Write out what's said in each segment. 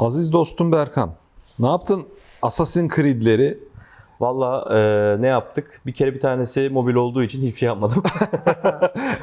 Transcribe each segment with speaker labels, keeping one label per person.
Speaker 1: Aziz dostum Berkan, ne yaptın Assassin's Creed'leri?
Speaker 2: Valla e, ne yaptık? Bir kere bir tanesi mobil olduğu için hiçbir şey yapmadım.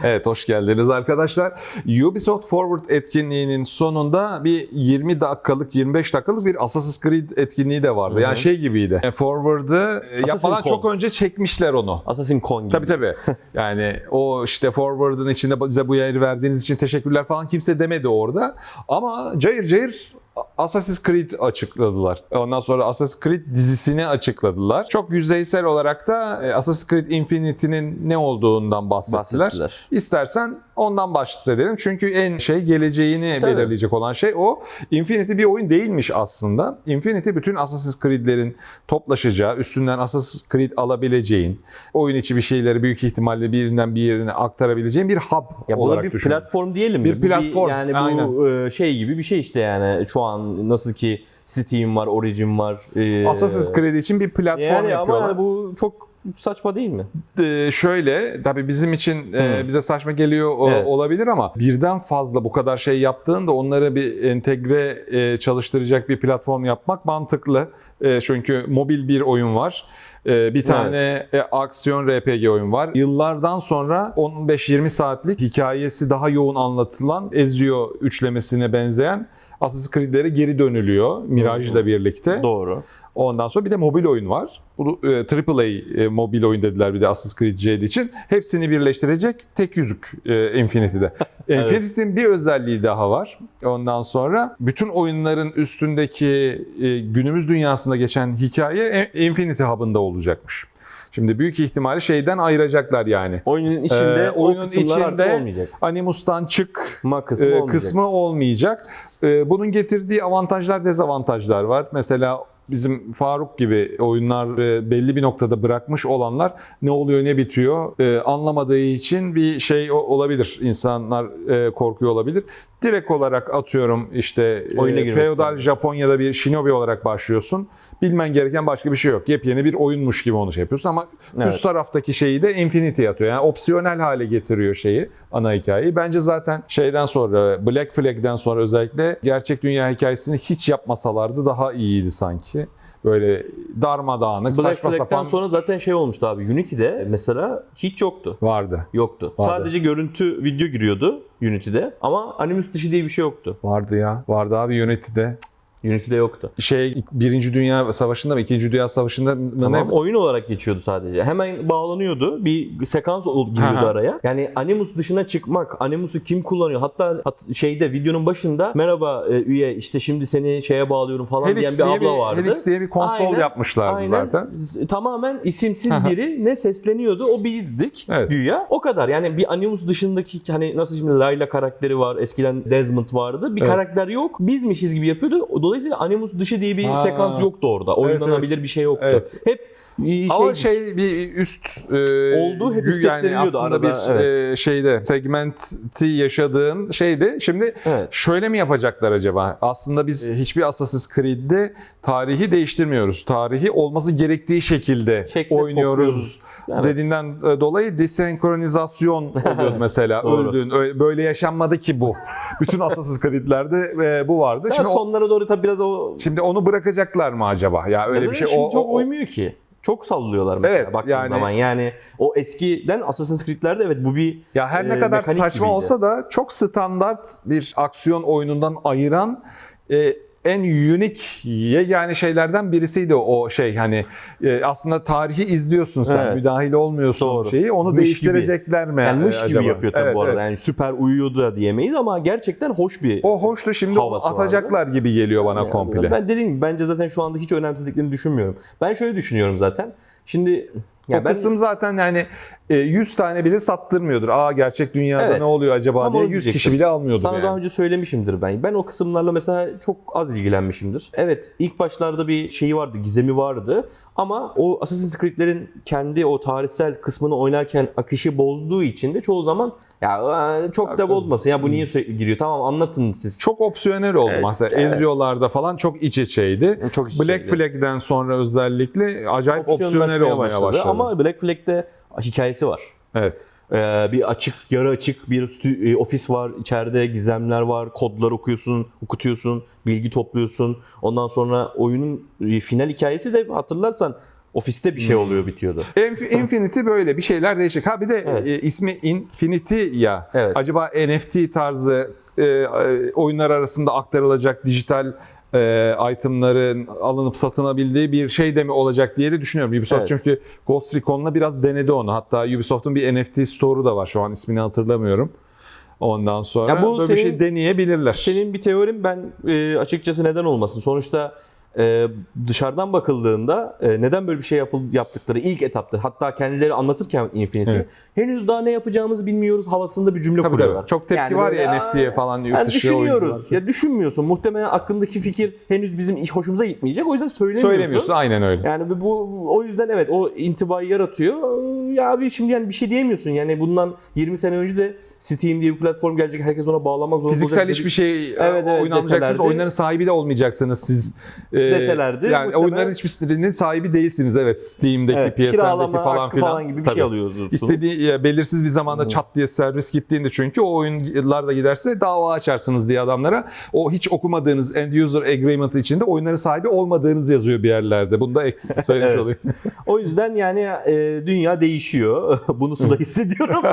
Speaker 1: Evet, hoş geldiniz arkadaşlar. Ubisoft Forward etkinliğinin sonunda bir 20 dakikalık, 25 dakikalık bir Assassin's Creed etkinliği de vardı.
Speaker 2: Hı hı.
Speaker 1: Yani şey gibiydi. E, Forward'ı e, yapmadan
Speaker 2: Con.
Speaker 1: çok önce çekmişler onu.
Speaker 2: Assassin's Con gibi.
Speaker 1: Tabii tabii. Yani o işte Forward'ın içinde bize bu yeri verdiğiniz için teşekkürler falan kimse demedi orada. Ama cayır cayır Assassin's Creed açıkladılar. Ondan sonra Assassin's Creed dizisini açıkladılar. Çok yüzeysel olarak da e, Assassin's Creed Infinity'nin ne olduğundan bahsettiler.
Speaker 2: Bahsettiler.
Speaker 1: İstersen ondan bahsedelim. Çünkü en şey geleceğini
Speaker 2: Tabii.
Speaker 1: belirleyecek olan şey o. Infinity bir oyun değilmiş aslında. Infinity bütün Assassin's Creed'lerin toplaşacağı, üstünden Assassin's Creed alabileceğin, oyun içi bir şeyleri büyük ihtimalle birinden bir yerine aktarabileceğin bir hub
Speaker 2: Ya
Speaker 1: olarak
Speaker 2: bir
Speaker 1: düşünün.
Speaker 2: platform diyelim mi?
Speaker 1: Bir platform,
Speaker 2: yani bu
Speaker 1: aynen.
Speaker 2: e, şey gibi bir şey işte yani şu an nasıl ki Steam var, Origin var. e,
Speaker 1: Assassin's Creed için bir platform
Speaker 2: yani ama
Speaker 1: yapıyorlar.
Speaker 2: yani bu çok saçma değil mi?
Speaker 1: Ee, şöyle tabii bizim için e, bize saçma geliyor o-
Speaker 2: Evet.
Speaker 1: olabilir ama birden fazla bu kadar şey yaptığında onları bir entegre e, çalıştıracak bir platform yapmak mantıklı. E, çünkü mobil bir oyun var. E, bir tane e, aksiyon RPG oyun var. Yıllardan sonra 15-20 saatlik hikayesi daha yoğun anlatılan Ezio üçlemesine benzeyen Assassin's Creed'lere geri dönülüyor Mirage'la birlikte.
Speaker 2: Doğru.
Speaker 1: Ondan sonra bir de mobil oyun var. Bu e, AAA e, mobil oyun dediler bir de Assassin's Creed Jade için. Hepsini birleştirecek tek yüzük e, Infinity'de. Infinity'nin bir özelliği daha var. Ondan sonra bütün oyunların üstündeki e, günümüz dünyasında geçen hikaye Infinity Hub'ında olacakmış. Şimdi büyük ihtimalle şeyden ayıracaklar yani.
Speaker 2: Oyunun içinde
Speaker 1: Ee,
Speaker 2: o
Speaker 1: oyunun
Speaker 2: kısımlar artık
Speaker 1: içinde
Speaker 2: olmayacak.
Speaker 1: Animus'tan çık
Speaker 2: Ma kısmı
Speaker 1: e,
Speaker 2: olmayacak.
Speaker 1: kısmı olmayacak. E, bunun getirdiği avantajlar, dezavantajlar var. Mesela bizim Faruk gibi oyunlar belli bir noktada bırakmış olanlar ne oluyor ne bitiyor e, anlamadığı için bir şey olabilir. İnsanlar e, korkuyor olabilir. Direkt olarak atıyorum işte e,
Speaker 2: Oyuna girmek
Speaker 1: feodal. Japonya'da bir shinobi olarak başlıyorsun. Bilmen gereken başka bir şey yok. Yepyeni bir oyunmuş gibi onu şey yapıyorsun ama
Speaker 2: Evet.
Speaker 1: üst taraftaki şeyi de Infinity atıyor. Yani opsiyonel hale getiriyor şeyi, ana hikayeyi. Bence zaten şeyden sonra, Black Flag'den sonra özellikle gerçek dünya hikayesini hiç yapmasalardı daha iyiydi sanki. Böyle darmadağınık,
Speaker 2: Black
Speaker 1: saçma
Speaker 2: Flag'ten
Speaker 1: sapan
Speaker 2: sonra zaten şey olmuştu abi. Unity'de mesela hiç yoktu.
Speaker 1: vardı.
Speaker 2: Yoktu.
Speaker 1: Vardı.
Speaker 2: Sadece görüntü video giriyordu Unity'de ama Animus dışı diye bir şey yoktu.
Speaker 1: Vardı ya. Vardı abi Unity'de.
Speaker 2: Unity'de yoktu.
Speaker 1: Şey Birinci Dünya Savaşı'nda mı? İkinci Dünya Savaşı'nda mı
Speaker 2: Tamam
Speaker 1: ne?
Speaker 2: oyun olarak geçiyordu sadece. Hemen bağlanıyordu. Bir sekans giriyordu araya. Yani Animus dışına çıkmak, Animus'u kim kullanıyor? Hatta hat- şeyde videonun başında merhaba e, üye işte şimdi seni şeye bağlıyorum falan
Speaker 1: Helix
Speaker 2: diyen bir abla
Speaker 1: bir,
Speaker 2: vardı.
Speaker 1: Helix diye bir konsol
Speaker 2: Aynen,
Speaker 1: yapmışlardı
Speaker 2: Aynen.
Speaker 1: zaten.
Speaker 2: Tamamen isimsiz biri ne sesleniyordu o bizdik
Speaker 1: Evet.
Speaker 2: güya. O kadar. Yani bir Animus dışındaki hani nasıl şimdi Layla karakteri var. Eskiden Desmond vardı. Bir
Speaker 1: Evet.
Speaker 2: karakter yok. Bizmişiz gibi yapıyordu. Dolayısıyla Animus dışı diye bir
Speaker 1: Ha.
Speaker 2: sekans yoktu orada. Oynanabilir
Speaker 1: evet.
Speaker 2: bir şey yoktu.
Speaker 1: Evet.
Speaker 2: Hep şey,
Speaker 1: Ama şey bir üst e,
Speaker 2: Olduğu hep
Speaker 1: gü- yani
Speaker 2: hissettiriliyordu
Speaker 1: aslında
Speaker 2: arada,
Speaker 1: bir e, şeyde segmenti yaşadığın şeydi. Şimdi
Speaker 2: Evet.
Speaker 1: şöyle mi yapacaklar acaba? Aslında biz e, hiçbir Assassin's Creed'de tarihi değiştirmiyoruz. Tarihi olması gerektiği şekilde
Speaker 2: Şekle
Speaker 1: oynuyoruz.
Speaker 2: sokuyoruz. Evet.
Speaker 1: Dediğinden e, dolayı desenkronizasyon oluyordu mesela. Öldün. Ö- Böyle yaşanmadı ki bu. Bütün Assassin's Creed'lerde e, bu vardı.
Speaker 2: Daha
Speaker 1: Şimdi, o-
Speaker 2: sonlara doğru tabii biraz o
Speaker 1: şimdi onu bırakacaklar mı acaba? Ya öyle
Speaker 2: Mesela
Speaker 1: bir şey.
Speaker 2: şimdi
Speaker 1: o-
Speaker 2: çok
Speaker 1: o-
Speaker 2: uymuyor ki. Çok sallıyorlar mesela
Speaker 1: Evet,
Speaker 2: baktığın
Speaker 1: yani-
Speaker 2: zaman. Yani o eskiden Assassin's Creed'lerde evet bu bir
Speaker 1: Ya her ne
Speaker 2: e,
Speaker 1: kadar
Speaker 2: mekanik
Speaker 1: saçma
Speaker 2: gibiydi.
Speaker 1: olsa da çok standart bir aksiyon oyunundan ayıran e, en unik yegane şeylerden birisiydi o şey hani e, aslında tarihi izliyorsun sen
Speaker 2: Evet.
Speaker 1: müdahil olmuyorsun
Speaker 2: Doğru.
Speaker 1: şeyi onu
Speaker 2: Mış
Speaker 1: değiştirecekler mi
Speaker 2: yani mış
Speaker 1: e,
Speaker 2: gibi yapıyor tabii
Speaker 1: Evet,
Speaker 2: bu arada.
Speaker 1: evet.
Speaker 2: Yani süper uyuyordu da diyemeyiz ama gerçekten hoş bir
Speaker 1: O hoştu şimdi
Speaker 2: havası vardı.
Speaker 1: atacaklar gibi geliyor bana
Speaker 2: Yani
Speaker 1: komple.
Speaker 2: Ben dediğim gibi bence zaten şu anda hiç önemsediklerini düşünmüyorum. Ben şöyle düşünüyorum zaten. Şimdi ya
Speaker 1: o
Speaker 2: ben
Speaker 1: kısım zaten yani 100 tane bile sattırmıyordur. Aa gerçek dünyada
Speaker 2: Evet.
Speaker 1: ne oluyor acaba
Speaker 2: Tam
Speaker 1: diye
Speaker 2: onu
Speaker 1: 100 kişi bile almıyordur
Speaker 2: Sana
Speaker 1: yani.
Speaker 2: daha önce söylemişimdir ben. Ben o kısımlarla mesela çok az ilgilenmişimdir. Evet ilk başlarda bir şeyi vardı, gizemi vardı. Ama o Assassin's Creed'lerin kendi o tarihsel kısmını oynarken akışı bozduğu için de çoğu zaman ya "Aa, çok
Speaker 1: Tabii,
Speaker 2: da bozmasın ya bu niye sürekli giriyor? Tamam anlatın siz.
Speaker 1: Çok opsiyonel oldu.
Speaker 2: Evet,
Speaker 1: Mesela
Speaker 2: evet.
Speaker 1: Ezio'larda falan çok iç içeydi.
Speaker 2: Çok iç
Speaker 1: Black
Speaker 2: içeydi.
Speaker 1: Flag'den sonra özellikle acayip opsiyonel olmaya başladı.
Speaker 2: Ama Black Flag'de hikayesi var.
Speaker 1: Evet.
Speaker 2: Ee, bir açık, yarı açık bir stü- e, ofis var. İçeride gizemler var. Kodlar okuyorsun, okutuyorsun, bilgi topluyorsun. Ondan sonra oyunun e, final hikayesi de hatırlarsan ofiste bir şey
Speaker 1: Hmm.
Speaker 2: oluyor bitiyordu.
Speaker 1: Inf- Infinity böyle bir şeyler değişik. Ha bir de
Speaker 2: Evet.
Speaker 1: e, ismi Infinity ya.
Speaker 2: Evet.
Speaker 1: Acaba NFT tarzı e, e, oyunlar arasında aktarılacak dijital e, itemların alınıp satınabildiği bir şey de mi olacak diye de düşünüyorum. Ubisoft
Speaker 2: Evet.
Speaker 1: çünkü Ghost Recon'la biraz denedi onu. Hatta Ubisoft'un bir NFT store'u da var. Şu an ismini hatırlamıyorum. Ondan sonra
Speaker 2: Ya bu
Speaker 1: böyle bir
Speaker 2: senin-
Speaker 1: şey deneyebilirler.
Speaker 2: Senin bir teorin ben e, açıkçası neden olmasın. Sonuçta e, dışarıdan bakıldığında e, neden böyle bir şey yapıl, yaptıkları ilk etapta hatta kendileri anlatırken Infinity
Speaker 1: Evet.
Speaker 2: henüz daha ne yapacağımızı bilmiyoruz havasında bir cümle
Speaker 1: Tabii
Speaker 2: kuruyorlar.
Speaker 1: tabii. Çok tepki
Speaker 2: Yani
Speaker 1: var ya
Speaker 2: "Aa,
Speaker 1: NFT'ye falan yurt
Speaker 2: Yani
Speaker 1: dışı
Speaker 2: düşünüyoruz.
Speaker 1: oyuncular.
Speaker 2: Ya düşünmüyorsun. Muhtemelen aklındaki fikir henüz bizim hoşumuza gitmeyecek. O yüzden söylemiyorsun.
Speaker 1: Söylemiyorsun aynen öyle.
Speaker 2: Yani bu o yüzden evet o intibayı yaratıyor. Ya abi şimdi yani bir şey diyemiyorsun. Yani bundan 20 sene önce de Steam diye bir platform gelecek. Herkes ona bağlamak zorunda
Speaker 1: Fiziksel
Speaker 2: olacak.
Speaker 1: hiçbir şey
Speaker 2: Evet,
Speaker 1: evet,
Speaker 2: evet, deselerdi.
Speaker 1: Oyunların sahibi de olmayacaksınız siz. Ee,
Speaker 2: Deselerdi,
Speaker 1: Yani
Speaker 2: muhtemelen-
Speaker 1: oyunların hiçbirinin sahibi değilsiniz. Evet Steam'deki,
Speaker 2: Evet,
Speaker 1: PSN'deki falan filan.
Speaker 2: falan gibi bir
Speaker 1: Tabii.
Speaker 2: şey alıyorsunuz.
Speaker 1: İstediği belirsiz bir zamanda çat diye servis gittiğinde çünkü o oyunlar da giderse dava açarsınız diye adamlara. O hiç okumadığınız end user agreement içinde oyunların sahibi olmadığınız yazıyor bir yerlerde. Bunu da ek söylemiş
Speaker 2: Evet.
Speaker 1: olayım.
Speaker 2: O yüzden yani e, dünya değişiyor. Bunu suda hissediyorum.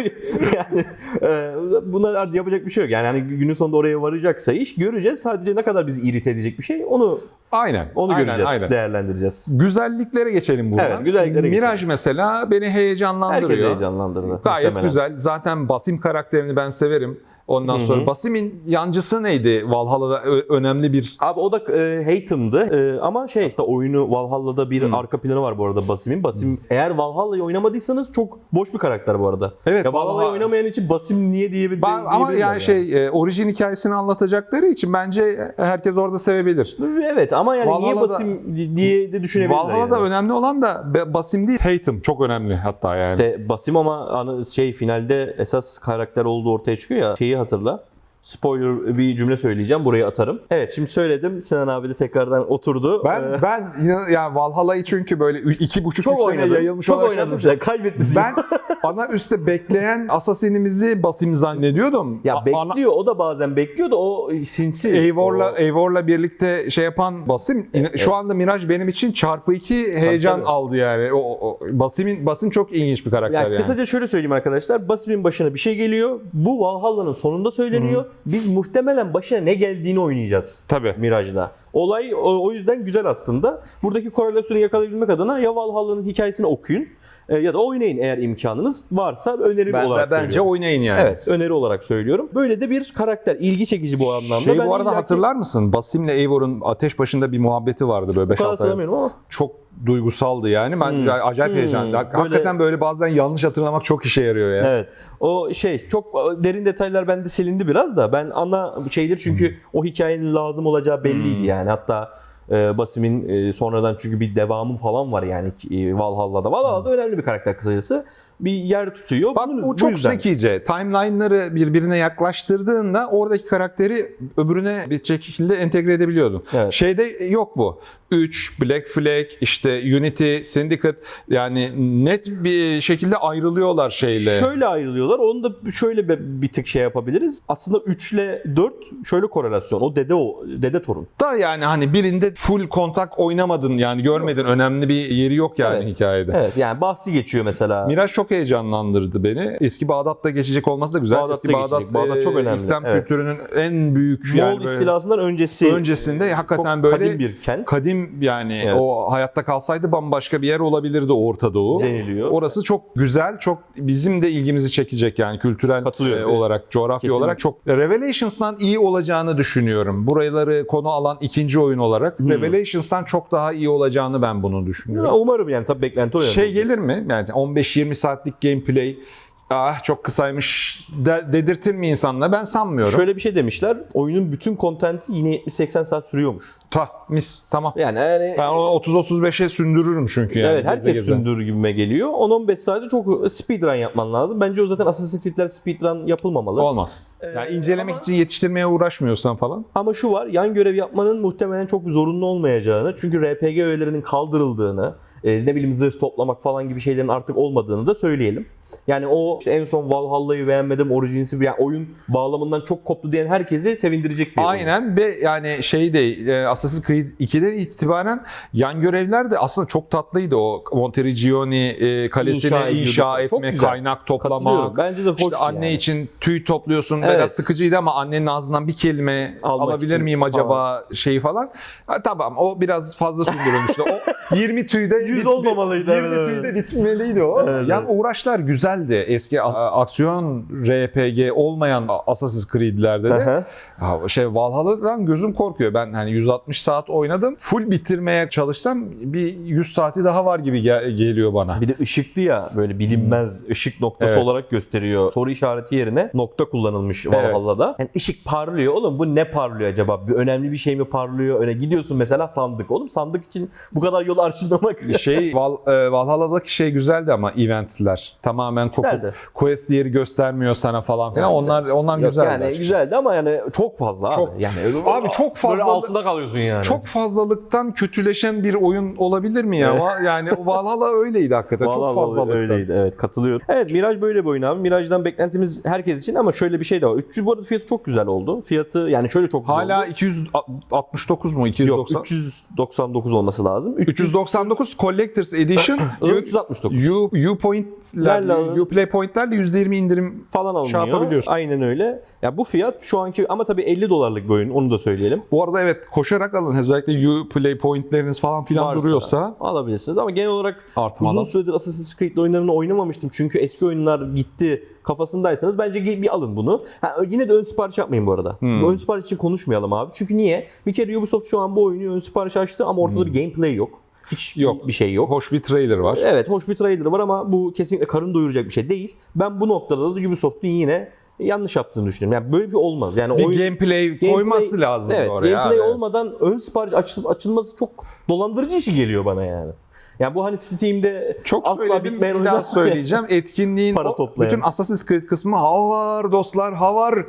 Speaker 2: yani e, buna yapacak bir şey yok. Yani hani günün sonunda oraya varacaksa iş göreceğiz. Sadece ne kadar bizi irite edecek bir şey onu
Speaker 1: Aynen.
Speaker 2: onu
Speaker 1: aynen,
Speaker 2: göreceğiz,
Speaker 1: aynen.
Speaker 2: değerlendireceğiz.
Speaker 1: Güzelliklere geçelim buradan.
Speaker 2: Evet, güzelliklere
Speaker 1: Mirage
Speaker 2: geçelim.
Speaker 1: mesela beni heyecanlandırıyor.
Speaker 2: Herkes heyecanlandırdı.
Speaker 1: Gayet
Speaker 2: muhtemelen.
Speaker 1: güzel. Zaten Basim karakterini ben severim. Ondan
Speaker 2: Hı hı.
Speaker 1: sonra Basim'in yancısı neydi? Valhalla'da önemli bir
Speaker 2: Abi o da e, Hatem'dı E, ama şey hatta oyunu Valhalla'da bir
Speaker 1: Hı.
Speaker 2: arka planı var bu arada Basim'in. Basim eğer Valhalla'yı oynamadıysanız çok boş bir karakter bu arada.
Speaker 1: Evet,
Speaker 2: ya Valhalla'yı
Speaker 1: Valhalla-
Speaker 2: oynamayan için Basim niye diyebilir
Speaker 1: Ba- ama yani şey e, orijin hikayesini anlatacakları için bence herkes orada sevebilir.
Speaker 2: Evet ama yani niye
Speaker 1: Valhalla'da-
Speaker 2: Basim di- diye de düşünebilirler.
Speaker 1: Valhalla'da
Speaker 2: yani.
Speaker 1: önemli olan da Basim değil, Hatem çok önemli hatta yani.
Speaker 2: İşte Basim ama ana- şey finalde esas karakter olduğu ortaya çıkıyor ya. Şeyi hatırla. Spoiler bir cümle söyleyeceğim. Buraya atarım. Evet şimdi söyledim. Sinan abi de tekrardan oturdu.
Speaker 1: Ben
Speaker 2: Ee,
Speaker 1: ben inan- yani Valhalla'yı çünkü böyle iki buçuk
Speaker 2: çok
Speaker 1: üç sene
Speaker 2: oynadım.
Speaker 1: yayılmış
Speaker 2: çok
Speaker 1: olarak
Speaker 2: oynadım. Sen kaybetmişsin.
Speaker 1: Ben ana üstte bekleyen Assassin'imizi Basim zannediyordum.
Speaker 2: ya
Speaker 1: A- ana-
Speaker 2: bekliyor. O da bazen bekliyor da o sinsi.
Speaker 1: Eivor'la
Speaker 2: O-
Speaker 1: Eivor'la birlikte şey yapan Basim
Speaker 2: Evet.
Speaker 1: şu anda Mirage benim için çarpı iki heyecan
Speaker 2: tabii.
Speaker 1: aldı yani. O, o- Basim'in Basim çok ilginç bir karakter
Speaker 2: Yani
Speaker 1: yani.
Speaker 2: kısaca şöyle söyleyeyim arkadaşlar. Basim'in başına bir şey geliyor. Bu Valhalla'nın sonunda söyleniyor. Biz muhtemelen başına ne geldiğini oynayacağız.
Speaker 1: Tabii.
Speaker 2: Mirage'da. Olay o, o yüzden güzel aslında. Buradaki korelasyonu yakalayabilmek adına ya Valhalla'nın hikayesini okuyun e, ya da oynayın eğer imkanınız varsa öneri
Speaker 1: Ben,
Speaker 2: olarak
Speaker 1: bence
Speaker 2: söylüyorum.
Speaker 1: oynayın yani.
Speaker 2: Evet öneri olarak söylüyorum. Böyle de bir karakter. ilgi çekici bu anlamda.
Speaker 1: Şey
Speaker 2: Ben
Speaker 1: bu arada
Speaker 2: illaki-
Speaker 1: hatırlar mısın? Basim'le Eivor'un ateş başında bir muhabbeti vardı böyle
Speaker 2: Bu kadar
Speaker 1: 5-6 ay.
Speaker 2: ama.
Speaker 1: Çok duygusaldı yani. Ben
Speaker 2: Hmm.
Speaker 1: acayip
Speaker 2: Hmm.
Speaker 1: heyecanlı.
Speaker 2: Böyle-
Speaker 1: Hakikaten böyle bazen yanlış hatırlamak çok işe yarıyor ya.
Speaker 2: Evet. O şey çok derin detaylar bende silindi biraz da ben ana şeydir çünkü
Speaker 1: Hmm.
Speaker 2: o hikayenin lazım olacağı belliydi yani. Hatta e, Basim'in e, sonradan çünkü bir devamı falan var yani e, Valhalla'da. Valhalla'da önemli bir karakter kısacası. Bir yer tutuyor.
Speaker 1: Hmm. Bak
Speaker 2: Bunun-
Speaker 1: bu çok
Speaker 2: yüzden.
Speaker 1: zekice. Timeline'ları birbirine yaklaştırdığında oradaki karakteri öbürüne bir şekilde entegre edebiliyordun.
Speaker 2: Evet.
Speaker 1: Şeyde yok bu. 3, Black Flag, işte Unity, Syndicate yani net bir şekilde ayrılıyorlar şeyle.
Speaker 2: Şöyle ayrılıyorlar. Onu da şöyle bir, bir tık şey yapabiliriz. Aslında 3 ile 4 şöyle korelasyon. O dede o dede torun.
Speaker 1: da yani hani birinde full kontak oynamadın yani görmedin önemli bir yeri yok yani
Speaker 2: Evet.
Speaker 1: hikayede.
Speaker 2: Evet yani bahsi geçiyor mesela.
Speaker 1: Miraj çok heyecanlandırdı beni. Eski Bağdat'ta geçecek olması da güzel.
Speaker 2: Bağdat'ta
Speaker 1: Eski Bağdat,
Speaker 2: geçecek. Bağdat çok
Speaker 1: e,
Speaker 2: önemli.
Speaker 1: İslam
Speaker 2: Evet.
Speaker 1: kültürünün en büyük
Speaker 2: Moğol
Speaker 1: yani böyle
Speaker 2: istilasından öncesi
Speaker 1: öncesinde hakikaten
Speaker 2: çok
Speaker 1: böyle
Speaker 2: kadim bir kent
Speaker 1: kadim yani
Speaker 2: Evet.
Speaker 1: o hayatta kalsaydı bambaşka bir yer olabilirdi Orta Doğu.
Speaker 2: deniliyor.
Speaker 1: Orası çok güzel, çok bizim de ilgimizi çekecek yani kültürel
Speaker 2: Katılıyorum.
Speaker 1: e, olarak, coğrafya
Speaker 2: Kesinlikle.
Speaker 1: olarak çok Revelations'tan iyi olacağını düşünüyorum. Buraları konu alan ikinci oyun olarak
Speaker 2: Hmm.
Speaker 1: Revelations'tan çok daha iyi olacağını ben bunu
Speaker 2: Ya,
Speaker 1: düşünüyorum.
Speaker 2: umarım yani tabii beklenti o.
Speaker 1: Şey gelir mi? Yani 15-20 saatlik gameplay ah çok kısaymış de- dedirtir mi insanla? Ben sanmıyorum.
Speaker 2: Şöyle bir şey demişler. Oyunun bütün kontenti yine 70-80 saat sürüyormuş.
Speaker 1: Ta mis tamam.
Speaker 2: Yani, yani
Speaker 1: Ben onu 30-35'e sündürürüm çünkü yani.
Speaker 2: evet herkes
Speaker 1: geze.
Speaker 2: sündürür gibime geliyor. 10-15 saate çok speedrun yapman lazım. Bence o zaten Assassin's Creed'ler speedrun yapılmamalı.
Speaker 1: Olmaz. Yani
Speaker 2: Ee,
Speaker 1: incelemek
Speaker 2: ama-
Speaker 1: için yetiştirmeye uğraşmıyorsan falan.
Speaker 2: Ama şu var, yan görev yapmanın muhtemelen çok zorunlu olmayacağını, çünkü RPG öğelerinin kaldırıldığını, e, ne bileyim zırh toplamak falan gibi şeylerin artık olmadığını da söyleyelim. Yani o işte en son Valhalla'yı beğenmedim, Origins'i yani oyun bağlamından çok koptu diyen herkesi sevindirecek bir.
Speaker 1: Aynen ve yani şey de e, Assassin's Creed 2'den itibaren yan görevler de aslında çok tatlıydı o Monteriggioni e, kalesini
Speaker 2: İnşa
Speaker 1: inşa, etme,
Speaker 2: güzel.
Speaker 1: kaynak toplamak.
Speaker 2: Bence de hoş
Speaker 1: İşte anne
Speaker 2: yani.
Speaker 1: için tüy topluyorsun
Speaker 2: Evet.
Speaker 1: biraz sıkıcıydı ama annenin ağzından bir kelime
Speaker 2: Almak
Speaker 1: alabilir
Speaker 2: için
Speaker 1: miyim acaba şeyi falan. Ha, tamam o biraz fazla sündürülmüştü. o 20 tüyde
Speaker 2: 100 olmamalıydı,
Speaker 1: 20
Speaker 2: evet,
Speaker 1: tüyde bitmeliydi o.
Speaker 2: Evet,
Speaker 1: yani uğraşlar güzeldi. Eski aksiyon RPG olmayan Assassin's Creed'lerde de ya şey Valhalla'dan gözüm korkuyor. Ben hani 160 saat oynadım. Full bitirmeye çalışsam bir 100 saati daha var gibi gel- geliyor bana.
Speaker 2: Bir de ışıklı ya böyle bilinmez ışık noktası
Speaker 1: Evet.
Speaker 2: olarak gösteriyor. Soru işareti yerine nokta kullanılmış Valhalla'da. Yani ışık parlıyor. Oğlum bu ne parlıyor acaba? Bir önemli bir şey mi parlıyor? Öne gidiyorsun mesela sandık. Oğlum sandık için bu kadar yol arşınlamak.
Speaker 1: şey Val, e, Valhalla'daki şey güzeldi ama eventler tamamen kopup quest yeri göstermiyor sana falan filan.
Speaker 2: Yani
Speaker 1: onlar
Speaker 2: güzel.
Speaker 1: onlar
Speaker 2: Yok,
Speaker 1: güzeldi.
Speaker 2: Yani
Speaker 1: açıkçası.
Speaker 2: güzeldi ama yani çok fazla abi.
Speaker 1: Çok-
Speaker 2: yani öyle-
Speaker 1: Abi çok
Speaker 3: Böyle
Speaker 1: fazla
Speaker 3: altında kalıyorsun yani.
Speaker 1: çok fazlalıktan kötüleşen bir oyun olabilir mi ya? Va- Yani o Valhalla öyleydi hakikaten.
Speaker 2: Vallahi
Speaker 1: çok fazlalıktan.
Speaker 2: öyleydi evet katılıyorum. Evet Mirage böyle bir oyun abi. Mirage'dan beklentimiz herkes için ama şöyle bir şey de var. 300 bu arada fiyatı çok güzel oldu. Fiyatı yani şöyle çok güzel
Speaker 1: Hala
Speaker 2: oldu.
Speaker 1: 269 mu?
Speaker 2: Yok
Speaker 1: 290.
Speaker 2: 399 olması lazım.
Speaker 1: 399 Collector's Edition.
Speaker 2: O zaman 369
Speaker 1: U, U point'lerle,
Speaker 2: Lerle-
Speaker 1: U play point'lerle %20 indirim
Speaker 2: falan alınıyor.
Speaker 1: Şey yapabiliyorsun.
Speaker 2: Aynen öyle. Ya bu fiyat şu anki ama tabii 50 dolarlık bir oyun onu da söyleyelim.
Speaker 1: Bu arada evet koşarak alın. Özellikle Uplay pointleriniz falan filan
Speaker 2: Varsa
Speaker 1: duruyorsa
Speaker 2: alabilirsiniz ama genel olarak
Speaker 1: artmadan.
Speaker 2: uzun süredir Assassin's Creed oyunlarını oynamamıştım çünkü eski oyunlar gitti kafasındaysanız bence bir alın bunu. Ha, yine de ön sipariş yapmayın bu arada.
Speaker 1: Hmm.
Speaker 2: Ön sipariş için konuşmayalım abi. Çünkü niye? Bir kere Ubisoft şu an bu oyunu ön sipariş açtı ama ortada bir gameplay yok. Hiç.
Speaker 1: Yok.
Speaker 2: bir şey yok.
Speaker 1: Hoş bir trailer var.
Speaker 2: Evet hoş bir trailer var ama bu kesinlikle karın doyuracak bir şey değil. Ben bu noktada da Ubisoft'un yine yanlış yaptığını düşünüyorum. Yani böyle bir şey olmaz. Yani
Speaker 1: Bir
Speaker 2: oyun
Speaker 1: gameplay,
Speaker 2: Gameplay-
Speaker 1: koyması lazım
Speaker 2: Evet,
Speaker 1: oraya.
Speaker 2: gameplay
Speaker 1: abi.
Speaker 2: olmadan ön sipariş açıl- açılması çok dolandırıcı işi geliyor bana yani. Yani bu hani Steam'de
Speaker 1: Çok
Speaker 2: asla
Speaker 1: söyledim,
Speaker 2: bitmeyen
Speaker 1: bir daha söyleyeceğim. Etkinliğin
Speaker 2: Para toplayan.
Speaker 1: bütün Assassin's Creed kısmı havar dostlar havar.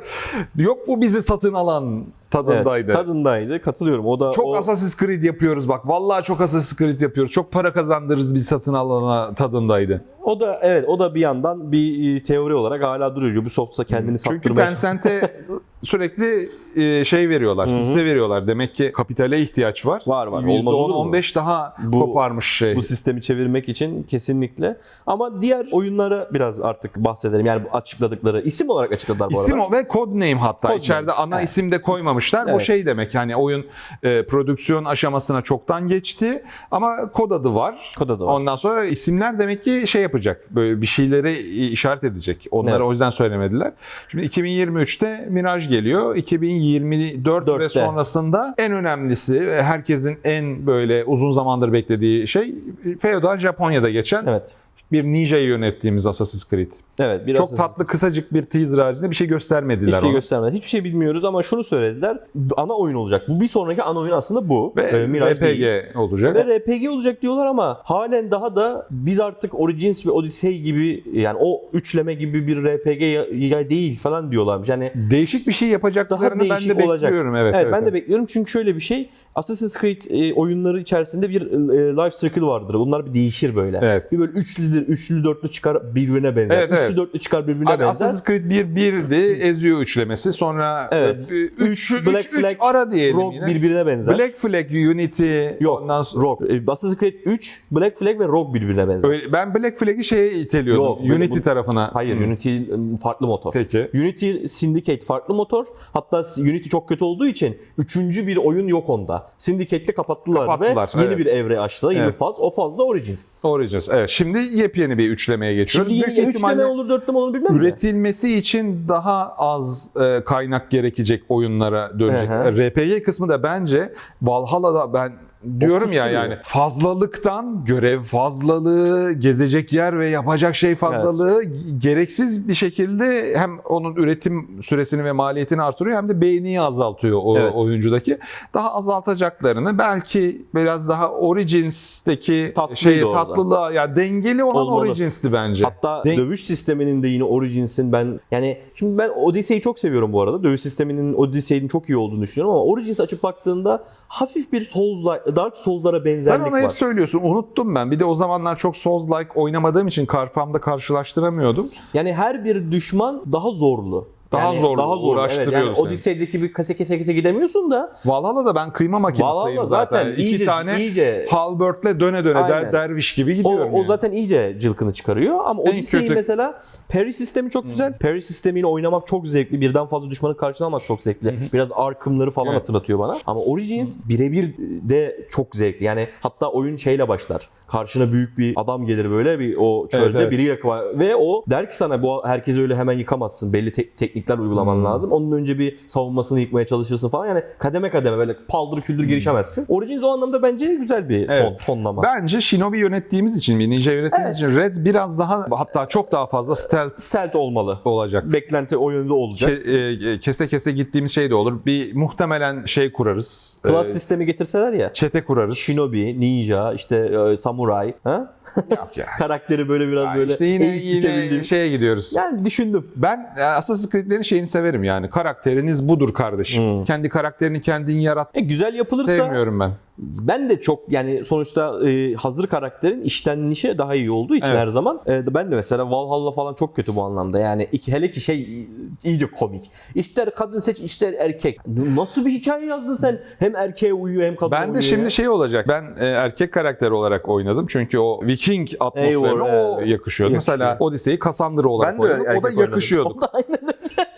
Speaker 1: Yok mu bizi satın alan
Speaker 2: Evet,
Speaker 1: tadındaydı.
Speaker 2: tadındaydı. Katılıyorum. O da
Speaker 1: çok
Speaker 2: o,
Speaker 1: Assassin's Creed yapıyoruz bak. Vallahi çok Assassin's Creed yapıyoruz. Çok para kazandırırız biz satın alana tadındaydı.
Speaker 2: o da evet o da bir yandan bir e, teori olarak hala duruyor. Ubisoft'sa kendini
Speaker 1: Çünkü
Speaker 2: sattırmaya
Speaker 1: Tencent'e sürekli e, şey veriyorlar, hisse veriyorlar. Demek ki kapitale ihtiyaç var.
Speaker 2: Var, var. Olmaz olur mu?
Speaker 1: %10-15 daha
Speaker 2: Bu-
Speaker 1: koparmış şey.
Speaker 2: bu sistemi çevirmek için kesinlikle. Ama diğer oyunlara biraz artık bahsedelim. Yani açıkladıkları isim olarak açıkladılar bu
Speaker 1: İsim
Speaker 2: arada.
Speaker 1: o ve codename hatta
Speaker 2: Codename.
Speaker 1: içeride ana
Speaker 2: Evet.
Speaker 1: isim de koymamışlar.
Speaker 2: Evet.
Speaker 1: şey demek yani oyun e, prodüksiyon aşamasına çoktan geçti ama kod adı var.
Speaker 2: Kod adı var.
Speaker 1: Ondan sonra isimler demek ki şey yapacak. Böyle bir şeyleri işaret edecek. Onları
Speaker 2: Evet.
Speaker 1: o yüzden söylemediler. Şimdi 2023'te Mirage geliyor. 2024 ve
Speaker 2: Dörtte.
Speaker 1: sonrasında en önemlisi ve herkesin en böyle uzun zamandır beklediği şey feodal Japonya'da geçen
Speaker 2: Evet.
Speaker 1: bir ninja'yı yönettiğimiz Assassin's Creed.
Speaker 2: Evet. Bir
Speaker 1: Çok tatlı kısacık bir teaser haricinde bir şey göstermediler
Speaker 2: Hiçbir şey
Speaker 1: ona.
Speaker 2: göstermedi. Hiçbir şey bilmiyoruz ama şunu söylediler. Ana oyun olacak. Bu bir sonraki ana oyun aslında bu.
Speaker 1: Ve
Speaker 2: Ee, Mirage
Speaker 1: RPG
Speaker 2: değil.
Speaker 1: olacak.
Speaker 2: Ve RPG olacak diyorlar ama halen daha da biz artık Origins ve Odyssey gibi yani o üçleme gibi bir RPG ya- değil falan diyorlarmış. Yani
Speaker 1: Değişik bir şey
Speaker 2: daha
Speaker 1: yapacaklarını ben
Speaker 2: değişik
Speaker 1: de
Speaker 2: olacak.
Speaker 1: bekliyorum. Evet,
Speaker 2: Evet,
Speaker 1: evet,
Speaker 2: ben
Speaker 1: evet.
Speaker 2: de bekliyorum çünkü şöyle bir şey Assassin's Creed e, oyunları içerisinde bir e, life cycle vardır. Bunlar bir değişir böyle.
Speaker 1: Evet.
Speaker 2: Bir böyle üçlüdür, üçlü dörtlü çıkar birbirine benzer.
Speaker 1: Evet,
Speaker 2: üçlü dörtlü çıkar birbirine
Speaker 1: Abi
Speaker 2: benzer.
Speaker 1: Assassin's Creed 1 1'di. Ezio üçlemesi. Sonra
Speaker 2: Evet.
Speaker 1: 3
Speaker 2: Üç
Speaker 1: 3
Speaker 2: Black
Speaker 1: 3
Speaker 2: Flag,
Speaker 1: ara diyelim
Speaker 2: Rogue
Speaker 1: yine.
Speaker 2: birbirine benzer.
Speaker 1: Black Flag, Unity.
Speaker 2: Yok,
Speaker 1: Ondan sonra
Speaker 2: Rogue. E, Assassin's Creed 3, Black Flag ve Rogue birbirine benzer.
Speaker 1: Öyle- ben Black Flag'i şeye iteliyordum.
Speaker 2: Yok,
Speaker 1: Unity
Speaker 2: bu-
Speaker 1: tarafına.
Speaker 2: Hayır,
Speaker 1: Hı.
Speaker 2: Unity ım, farklı motor.
Speaker 1: Peki.
Speaker 2: Unity Syndicate farklı motor. Hatta Unity çok kötü olduğu için üçüncü bir oyun yok onda. Syndicate'de kapattılar,
Speaker 1: Kapattılar,
Speaker 2: ve yeni
Speaker 1: evet.
Speaker 2: bir evre açtılar. Yeni
Speaker 1: Evet.
Speaker 2: faz. O faz da Origins.
Speaker 1: Origins. Evet. Şimdi yepyeni bir üçlemeye geçiyoruz.
Speaker 2: Şimdi
Speaker 1: Büyük
Speaker 2: yeni üçleme olur, dörtleme olur bilmem
Speaker 1: üretilmesi için daha az e, kaynak gerekecek oyunlara dönecek.
Speaker 2: Hı hı.
Speaker 1: RPG kısmı da bence Valhalla'da ben diyorum ya yani fazlalıktan görev fazlalığı, gezecek yer ve yapacak şey fazlalığı gereksiz bir şekilde hem onun üretim süresini ve maliyetini artırıyor hem de beğeniyi azaltıyor o
Speaker 2: Evet.
Speaker 1: oyuncudaki. Daha azaltacaklarını belki biraz daha Origins'teki
Speaker 2: Tatlıydı
Speaker 1: şey
Speaker 2: orada.
Speaker 1: tatlılığa ya dengeli olan
Speaker 2: Olmalı.
Speaker 1: Origins'ti bence.
Speaker 2: Hatta
Speaker 1: Den-
Speaker 2: dövüş sisteminin de yine Origins'in ben yani şimdi ben Odyssey'i çok seviyorum bu arada. Dövüş sisteminin Odyssey'in çok iyi olduğunu düşünüyorum ama Origins açıp baktığında hafif bir Souls-like Dark Souls'lara
Speaker 1: Sen
Speaker 2: benzerlik
Speaker 1: onu hep
Speaker 2: var.
Speaker 1: söylüyorsun. Unuttum ben. Bir de o zamanlar çok Souls-like oynamadığım için kafamda karşılaştıramıyordum.
Speaker 2: Yani her bir düşman daha zorlu.
Speaker 1: Daha
Speaker 2: Yani
Speaker 1: zorlu,
Speaker 2: daha zorlu. Evet,
Speaker 1: uğraştırıyordu
Speaker 2: yani
Speaker 1: seni.
Speaker 2: Odyssey'deki bir kase kese kese gidemiyorsun da
Speaker 1: Valhalla'da ben kıyma makinesiyim
Speaker 2: Valhalla
Speaker 1: zaten.
Speaker 2: zaten
Speaker 1: İki
Speaker 2: iyice-
Speaker 1: tane
Speaker 2: iyice-
Speaker 1: halbertle döne döne der, derviş gibi
Speaker 2: o,
Speaker 1: gidiyorum.
Speaker 2: o
Speaker 1: yani.
Speaker 2: zaten iyice cılkını çıkarıyor. Ama
Speaker 1: kötü-
Speaker 2: mesela parry sistemi çok güzel. Parry sistemiyle oynamak çok zevkli. Birden fazla düşmanın karşına almak çok zevkli. Biraz Arkham'ları falan
Speaker 1: Evet.
Speaker 2: hatırlatıyor bana. Ama Origins birebir de çok zevkli. Yani hatta oyun şeyle başlar. Karşına büyük bir adam gelir böyle bir o çölde
Speaker 1: Evet, evet.
Speaker 2: biri yakar ve o der ki sana bu herkesi öyle hemen yıkamazsın. Belli tek- teknikler uygulaman
Speaker 1: Hmm.
Speaker 2: lazım. Onun önce bir savunmasını yıkmaya çalışırsın falan. Yani kademe kademe böyle paldır küldür girişemezsin. Origins o anlamda bence güzel bir ton,
Speaker 1: Hmm. Evet.
Speaker 2: tonlama.
Speaker 1: Bence Shinobi yönettiğimiz için, ninja yönettiğimiz
Speaker 2: Evet.
Speaker 1: için Red biraz daha hatta çok daha fazla stealth
Speaker 2: Stealth olmalı.
Speaker 1: olacak.
Speaker 2: Beklenti o yönde olacak.
Speaker 1: Ke- e, kese kese gittiğimiz şey de olur. Bir muhtemelen şey kurarız.
Speaker 2: Klas
Speaker 1: E,
Speaker 2: sistemi getirseler ya.
Speaker 1: çete kurarız.
Speaker 2: Shinobi, ninja, işte e, samuray, ha?
Speaker 1: Yok ya.
Speaker 2: Karakteri böyle biraz
Speaker 1: Ya
Speaker 2: böyle
Speaker 1: işte yine, yine şeye gidiyoruz.
Speaker 2: Yani düşündüm.
Speaker 1: Ben e, Assassin's Creed'lerin şeyini severim yani. Karakteriniz budur kardeşim.
Speaker 2: Hmm.
Speaker 1: Kendi karakterini kendin yarat.
Speaker 2: E, güzel yapılırsa
Speaker 1: Sevmiyorum ben.
Speaker 2: Ben de çok yani sonuçta e, hazır karakterin işlenişi daha iyi olduğu için
Speaker 1: Evet.
Speaker 2: her zaman e, ben de mesela Valhalla falan çok kötü bu anlamda. Yani iki, hele ki şey iyice komik. İster kadın seç ister erkek. Nasıl bir hikaye yazdın sen? Hem erkeğe uyuyor hem kadına
Speaker 1: Ben
Speaker 2: uyuyor.
Speaker 1: de şimdi
Speaker 2: ya.
Speaker 1: şey olacak. Ben e, erkek karakter olarak oynadım. Çünkü o Viking atmosferine
Speaker 2: Eivor,
Speaker 1: o
Speaker 2: evet.
Speaker 1: yakışıyordu.
Speaker 2: Yakışıyor.
Speaker 1: Mesela Odyssey'i Cassandra olarak
Speaker 2: ben de
Speaker 1: oynadım. O
Speaker 2: erkek
Speaker 1: da
Speaker 2: oynadım.
Speaker 1: yakışıyordu.
Speaker 2: O da aynen öyle.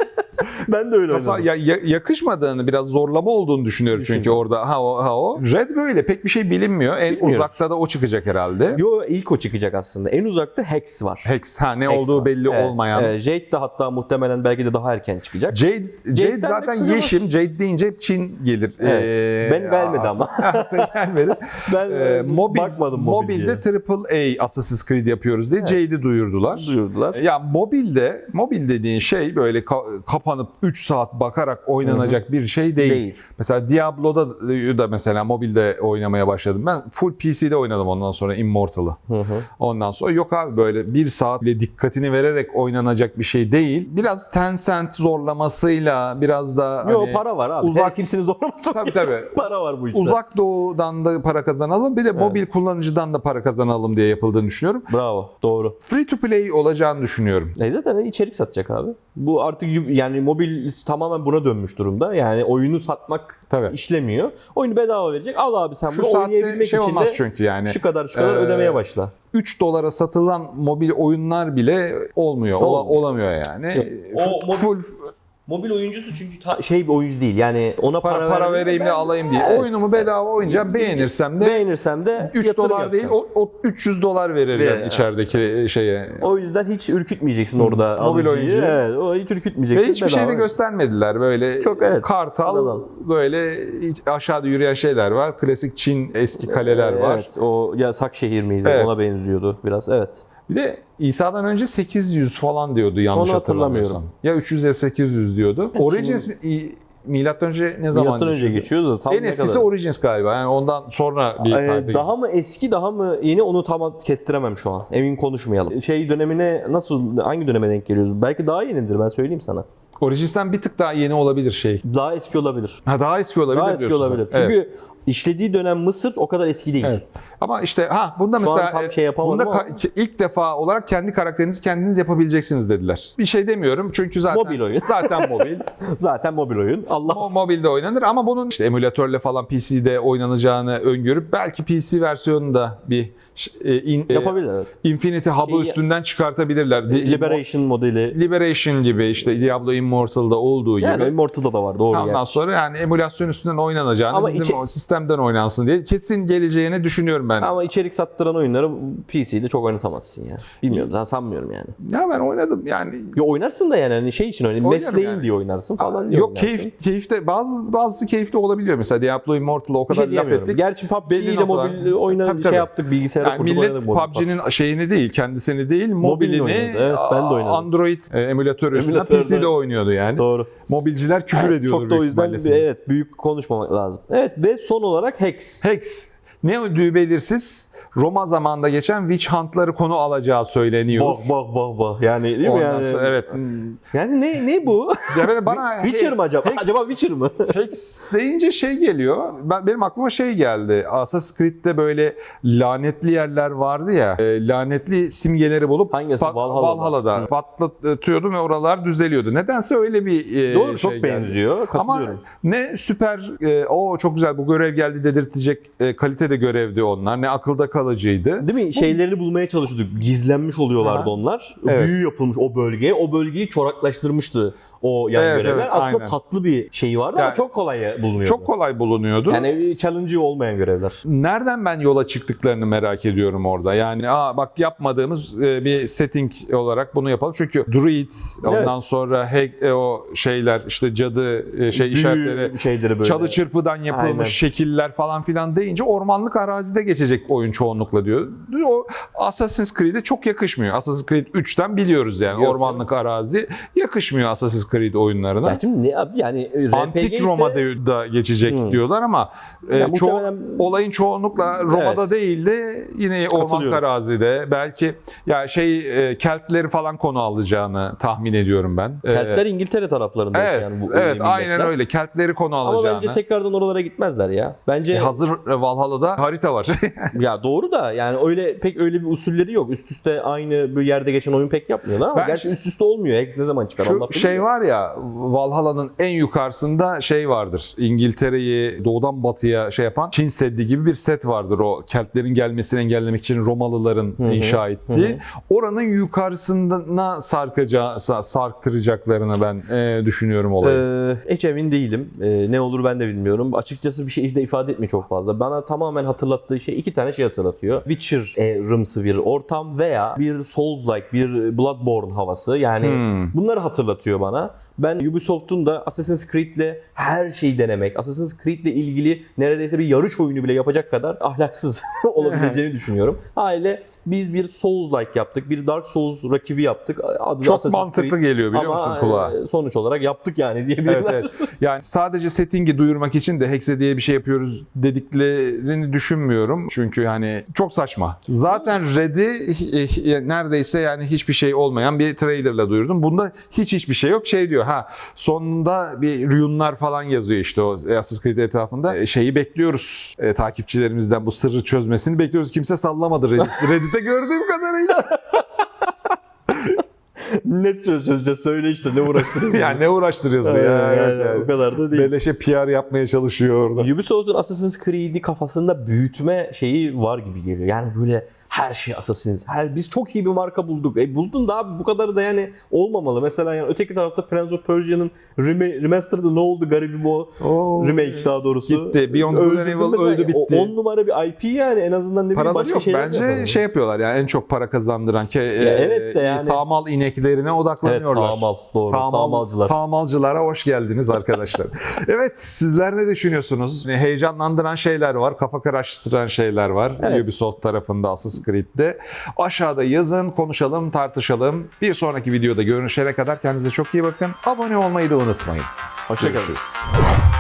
Speaker 2: ben de öyle
Speaker 1: Kasa- ya, ya- yakışmadığını biraz zorlama olduğunu düşünüyorum çünkü orada ha o ha o. Red böyle pek bir şey bilinmiyor. En
Speaker 2: Bilmiyoruz.
Speaker 1: uzakta da o çıkacak herhalde.
Speaker 2: Yo ilk o çıkacak aslında. En uzakta Hex var.
Speaker 1: Hex ha ne
Speaker 2: Hex
Speaker 1: olduğu
Speaker 2: var.
Speaker 1: belli
Speaker 2: Evet,
Speaker 1: olmayan.
Speaker 2: evet. Jade de hatta muhtemelen belki de daha erken çıkacak.
Speaker 1: Jade, Jade
Speaker 2: Jade'den de
Speaker 1: zaten
Speaker 2: kısaca
Speaker 1: yeşim. Jade deyince hep Çin gelir.
Speaker 2: Evet.
Speaker 1: Ee,
Speaker 2: Ben gelmedi ama.
Speaker 1: Sen gelmedi.
Speaker 2: Ben
Speaker 1: Ee, mobil,
Speaker 2: bakmadım
Speaker 1: mobilde
Speaker 2: mobilde.
Speaker 1: AAA Assassin's Creed yapıyoruz diye Jade'i duyurdular.
Speaker 2: duyurdular.
Speaker 1: Ya mobilde, mobil dediğin şey böyle ka- kapanıp 3 saat bakarak oynanacak bir şey değil.
Speaker 2: Değil.
Speaker 1: Mesela Diablo'da da mesela mobilde oynamaya başladım. Ben full PC'de oynadım ondan sonra Immortal'ı. Ondan sonra yok abi böyle bir saat bile dikkatini vererek oynanacak bir şey değil. Biraz Tencent zorlamasıyla biraz da
Speaker 2: Yo
Speaker 1: hani
Speaker 2: para var abi.
Speaker 1: uzak-
Speaker 2: Uzak kimsenin zorlaması
Speaker 1: Tabii tabii.
Speaker 2: para var bu işte.
Speaker 1: Uzak doğudan da para kazanalım bir de mobil kullanıcıdan da para kazanalım diye yapıldığını düşünüyorum.
Speaker 2: Bravo. Doğru.
Speaker 1: Free to play olacağını düşünüyorum.
Speaker 2: E zaten içerik satacak abi. Bu artık yani mobil tamamen buna dönmüş durumda. Yani oyunu satmak
Speaker 1: Tabii.
Speaker 2: işlemiyor. Oyunu bedava verecek. Al abi sen
Speaker 1: Şu
Speaker 2: bunu oynayabilmek
Speaker 1: şey
Speaker 2: için
Speaker 1: olmaz
Speaker 2: de
Speaker 1: çünkü yani.
Speaker 2: şu kadar şu kadar
Speaker 1: Ee,
Speaker 2: ödemeye başla.
Speaker 1: 3 dolara satılan mobil oyunlar bile olmuyor.
Speaker 2: Olmuyor.
Speaker 1: olamıyor yani.
Speaker 2: O
Speaker 1: F-
Speaker 2: mobil-
Speaker 1: full
Speaker 2: Mobil oyuncusu çünkü ta- şey bir oyuncu değil. Yani ona
Speaker 1: para,
Speaker 2: para,
Speaker 1: para
Speaker 2: vermeyeyim,
Speaker 1: vereyim de
Speaker 2: ben-
Speaker 1: alayım diye.
Speaker 2: Evet.
Speaker 1: Oyunumu bedava oynayacağım. Beğenirsem de
Speaker 2: Beğenirsem de
Speaker 1: 3
Speaker 2: yatırım
Speaker 1: dolar değil
Speaker 2: yapacağım.
Speaker 1: o, o 300 dolar veririm
Speaker 2: Ver, evet.
Speaker 1: içerideki şeye.
Speaker 2: O yüzden hiç ürkütmeyeceksin orada
Speaker 1: Mobil
Speaker 2: alıcıyı.
Speaker 1: oyuncuyu.
Speaker 2: Evet, o hiç ürkütmeyeceksin.
Speaker 1: Ve hiçbir şey de
Speaker 2: bedava.
Speaker 1: göstermediler. Böyle
Speaker 2: Çok evet,
Speaker 1: kartal
Speaker 2: sıradan.
Speaker 1: böyle hiç aşağıda yürüyen şeyler var. Klasik Çin eski kaleler var.
Speaker 2: Evet, o yasak şehir miydi?
Speaker 1: Evet.
Speaker 2: Ona benziyordu biraz. Evet.
Speaker 1: Bir de İsa'dan önce 800 falan diyordu yanlış
Speaker 2: Onu
Speaker 1: hatırlamıyorsam.
Speaker 2: hatırlamıyorum.
Speaker 1: Ya 300 ya 800 diyordu.
Speaker 2: Evet,
Speaker 1: Origins i- milattan önce ne zaman
Speaker 2: Milattan önce geçiyordu da tam
Speaker 1: En eskisi
Speaker 2: kadar?
Speaker 1: Origins galiba. Yani ondan sonra bir
Speaker 2: Ee,
Speaker 1: tarife
Speaker 2: daha mı eski daha mı yeni onu tam kestiremem şu an. Emin konuşmayalım. Şey dönemine nasıl hangi döneme denk geliyordu? Belki daha yenidir ben söyleyeyim sana.
Speaker 1: Origins'ten bir tık daha yeni olabilir şey.
Speaker 2: Daha eski olabilir.
Speaker 1: Ha daha eski olabilir
Speaker 2: Daha eski
Speaker 1: diyorsun sen.
Speaker 2: olabilir.
Speaker 1: Evet.
Speaker 2: İşlediği dönem Mısır o kadar eski değil.
Speaker 1: Evet. Ama işte ha bunda
Speaker 2: Şu
Speaker 1: mesela
Speaker 2: tam şey yapamadım
Speaker 1: bunda
Speaker 2: ama-
Speaker 1: ilk defa olarak kendi karakterinizi kendiniz yapabileceksiniz dediler. Bir şey demiyorum çünkü zaten
Speaker 2: Mobil oyun.
Speaker 1: zaten mobil.
Speaker 2: Zaten mobil oyun. Allah
Speaker 1: Mo- mobilde oynanır ama bunun işte emülatörle falan PC'de oynanacağını öngörüp belki PC versiyonunda bir e, in- e,
Speaker 2: yapabilir evet.
Speaker 1: Infinity Hub'ı
Speaker 2: Şeyi-
Speaker 1: üstünden çıkartabilirler. Di-
Speaker 2: Liberation modeli.
Speaker 1: Liberation gibi işte Diablo Immortal'da olduğu gibi.
Speaker 2: Yani Immortal'da da var doğru
Speaker 1: Ondan
Speaker 2: yani.
Speaker 1: sonra yani emülasyon üstünden oynanacağını
Speaker 2: Ama
Speaker 1: bizim
Speaker 2: içi-
Speaker 1: o sistemden oynansın diye kesin geleceğini düşünüyorum ben.
Speaker 2: Ama içerik sattıran oyunları PC'de çok oynatamazsın ya. Bilmiyorum ben sanmıyorum yani.
Speaker 1: Ya ben oynadım yani.
Speaker 2: Ya oynarsın da yani hani şey için oynayın.
Speaker 1: Oynarım
Speaker 2: Mesleğin
Speaker 1: yani.
Speaker 2: diye oynarsın falan diye
Speaker 1: Yok
Speaker 2: oynarsın.
Speaker 1: keyif keyifte bazı bazısı keyifli olabiliyor. Mesela Diablo Immortal'a o
Speaker 2: Bir
Speaker 1: kadar
Speaker 2: şey
Speaker 1: laf ettik.
Speaker 2: Gerçi de
Speaker 1: noktalar-
Speaker 2: mobil oynadık,
Speaker 1: Tabii,
Speaker 2: şey yaptık, bilgisayara
Speaker 1: Yani
Speaker 2: kurduk
Speaker 1: millet
Speaker 2: oynadık.
Speaker 1: PUBG'nin şeyini değil, kendisini değil, mobilini
Speaker 2: oynadı, evet, ben de oynadım.
Speaker 1: Android e, emülatörü üstünden PC'de oynuyordu yani.
Speaker 2: Doğru.
Speaker 1: Mobilciler küfür
Speaker 2: Evet,
Speaker 1: ediyordur
Speaker 2: Çok da o yüzden evet büyük konuşmamak lazım. Evet ve son olarak Hex.
Speaker 1: Hex. Ne ödüğü belirsiz Roma zamanında geçen witch hunt'ları konu alacağı söyleniyor.
Speaker 2: Bak bak bak bak. Yani değil mi yani?
Speaker 1: sonra- evet.
Speaker 2: Yani ne ne bu?
Speaker 1: Ya böyle bana
Speaker 2: Witcher mı acaba?
Speaker 1: Hex-
Speaker 2: Acaba Witcher mı?
Speaker 1: Hex deyince şey geliyor. Ben benim aklıma şey geldi. Assassin's Creed'de böyle lanetli yerler vardı ya. e, lanetli simgeleri bulup
Speaker 2: Hangisi?
Speaker 1: pat-
Speaker 2: Valhalla'da.
Speaker 1: Valhalla'da patlatıyordum ve oralar düzeliyordu. Nedense öyle bir e,
Speaker 2: Doğru
Speaker 1: şey
Speaker 2: çok
Speaker 1: geldi.
Speaker 2: benziyor.
Speaker 1: Ama
Speaker 2: Katılıyorum.
Speaker 1: ne süper, e, o çok güzel bu görev geldi dedirtecek e, kalitede görevdi onlar. Ne akılda kalıcıydı.
Speaker 2: Değil mi? Şeylerini bulmaya çalışıyorduk. Gizlenmiş oluyorlardı
Speaker 1: Aha.
Speaker 2: onlar.
Speaker 1: Evet.
Speaker 2: Büyü yapılmış o bölgeye. O bölgeyi çoraklaştırmıştı o yan
Speaker 1: Evet,
Speaker 2: görevler.
Speaker 1: evet,
Speaker 2: Aslında
Speaker 1: aynen.
Speaker 2: tatlı bir şey vardı ama
Speaker 1: Yani
Speaker 2: çok kolay bulunuyordu.
Speaker 1: Çok kolay bulunuyordu.
Speaker 2: Yani challenge olmayan görevler.
Speaker 1: Nereden ben yola çıktıklarını merak ediyorum orada. Yani aa bak yapmadığımız e, bir setting olarak bunu yapalım. Çünkü druid, ondan
Speaker 2: Evet.
Speaker 1: sonra hack, e, o şeyler işte cadı e, şey
Speaker 2: Büyü
Speaker 1: işaretleri
Speaker 2: şeyleri böyle.
Speaker 1: çalı çırpıdan yapılmış
Speaker 2: Aynen.
Speaker 1: şekiller falan filan deyince ormanlık arazide geçecek oyun çoğunlukla diyor. O Assassin's Creed'e çok yakışmıyor. Assassin's Creed 3'ten biliyoruz yani
Speaker 2: Yok
Speaker 1: ormanlık arazi yakışmıyor Assassin's Creed oyunlarına.
Speaker 2: Ya şimdi ne abi yani RPG
Speaker 1: Antik
Speaker 2: ise-
Speaker 1: Roma'da da geçecek
Speaker 2: Hmm.
Speaker 1: diyorlar ama e,
Speaker 2: Ya
Speaker 1: çoğu-
Speaker 2: muhtemelen-
Speaker 1: olayın çoğunlukla Roma'da
Speaker 2: Evet.
Speaker 1: değil de yine
Speaker 2: Katılıyorum.
Speaker 1: arazide belki ya şey e, Keltleri falan konu alacağını tahmin ediyorum ben. E,
Speaker 2: Keltler İngiltere taraflarında
Speaker 1: evet,
Speaker 2: yani bu
Speaker 1: evet
Speaker 2: milletler.
Speaker 1: aynen öyle. Keltleri konu
Speaker 2: Ama
Speaker 1: alacağını.
Speaker 2: bence tekrardan oralara gitmezler ya. Bence
Speaker 1: E, hazır Valhalla'da harita var.
Speaker 2: ya doğru da yani öyle pek öyle bir usulleri yok. Üst üste aynı bir yerde geçen oyun pek yapmıyorlar ama
Speaker 1: Ben
Speaker 2: gerçi üst üste olmuyor. Hex ne zaman çıkar Allah
Speaker 1: Şu şey var ya Valhalla'nın en yukarısında şey vardır. İngiltere'yi doğudan batıya şey yapan Çin Seddi gibi bir set vardır o Keltlerin gelmesini engellemek için Romalıların
Speaker 2: hı,
Speaker 1: inşa ettiği.
Speaker 2: hı.
Speaker 1: Oranın yukarısına sarkacağı, sa- sarktıracaklarını ben e, düşünüyorum olayı.
Speaker 2: Ee, hiç emin değilim. Ee, ne olur ben de bilmiyorum. Açıkçası bir şey de ifade etmiyor çok fazla. Bana tamamen hatırlattığı şey iki tane şey hatırlatıyor. Witcher e, rımsı bir ortam veya bir Souls-like, bir Bloodborne havası. Yani
Speaker 1: Hmm.
Speaker 2: bunları hatırlatıyor bana. Ben Ubisoft'un da Assassin's Creed'le her şeyi denemek, Assassin's Creed'le ilgili neredeyse bir yarış oyunu bile yapacak kadar ahlaksız olabileceğini düşünüyorum. Haliyle biz bir Souls-like yaptık, bir Dark Souls rakibi yaptık. Adı
Speaker 1: Çok
Speaker 2: Assassin's
Speaker 1: mantıklı
Speaker 2: Creed.
Speaker 1: geliyor biliyor
Speaker 2: Ama
Speaker 1: musun kulağa?
Speaker 2: e, sonuç olarak yaptık yani diyebilirler.
Speaker 1: Evet, evet. Yani sadece setting'i duyurmak için de Hexe diye bir şey yapıyoruz dediklerini düşünmüyorum. Çünkü hani çok saçma. Zaten Red'i eh, neredeyse yani hiçbir şey olmayan bir trailerla duyurdum. Bunda hiç hiçbir şey yok. Şey diyor ha sonunda bir rünler falan yazıyor işte o Assassin's Creed etrafında. E, Şeyi bekliyoruz. E, takipçilerimizden bu sırrı çözmesini bekliyoruz. Kimse sallamadı Reddit. Reddit'te gördüğüm kadarıyla.
Speaker 2: Net söz sözce söyle işte ne uğraştırıyorsun.
Speaker 1: yani ne uğraştırıyorsun ya?
Speaker 2: Yani
Speaker 1: Evet yani.
Speaker 2: O kadar da değil.
Speaker 1: Beleşe PR yapmaya çalışıyor orada.
Speaker 2: Ubisoft'un Assassin's Creed'i kafasında büyütme şeyi var gibi geliyor. Yani böyle her şey Assassin's. Her biz çok iyi bir marka bulduk. E buldun da abi bu kadar da yani olmamalı. Mesela yani öteki tarafta Prince of Persia'nın rema- remastered'ı ne oldu garibim o
Speaker 1: Oo.
Speaker 2: remake daha doğrusu.
Speaker 1: Gitti. Beyond
Speaker 2: Öldürdün
Speaker 1: Evil
Speaker 2: mesela.
Speaker 1: öldü, bitti.
Speaker 2: O 10 numara bir IP yani en azından ne bileyim
Speaker 1: Paraları
Speaker 2: başka
Speaker 1: yok.
Speaker 2: şeyler
Speaker 1: Bence
Speaker 2: yapalım.
Speaker 1: şey yapıyorlar yani en çok para kazandıran ke, e,
Speaker 2: evet de yani.
Speaker 1: sağmal ineklerine
Speaker 2: Evet
Speaker 1: odaklanıyorlar.
Speaker 2: sağmal doğru sağmalcılar.
Speaker 1: Sağmalcılara hoş geldiniz arkadaşlar. evet sizler ne düşünüyorsunuz? Yani Heyecanlandıran şeyler var, kafa karıştıran şeyler var
Speaker 2: Evet.
Speaker 1: Ubisoft tarafında Assassin's Creed'de. Aşağıda yazın, konuşalım, tartışalım. Bir sonraki videoda görüşene kadar kendinize çok iyi bakın. Abone olmayı da unutmayın.
Speaker 2: Hoşçakalın.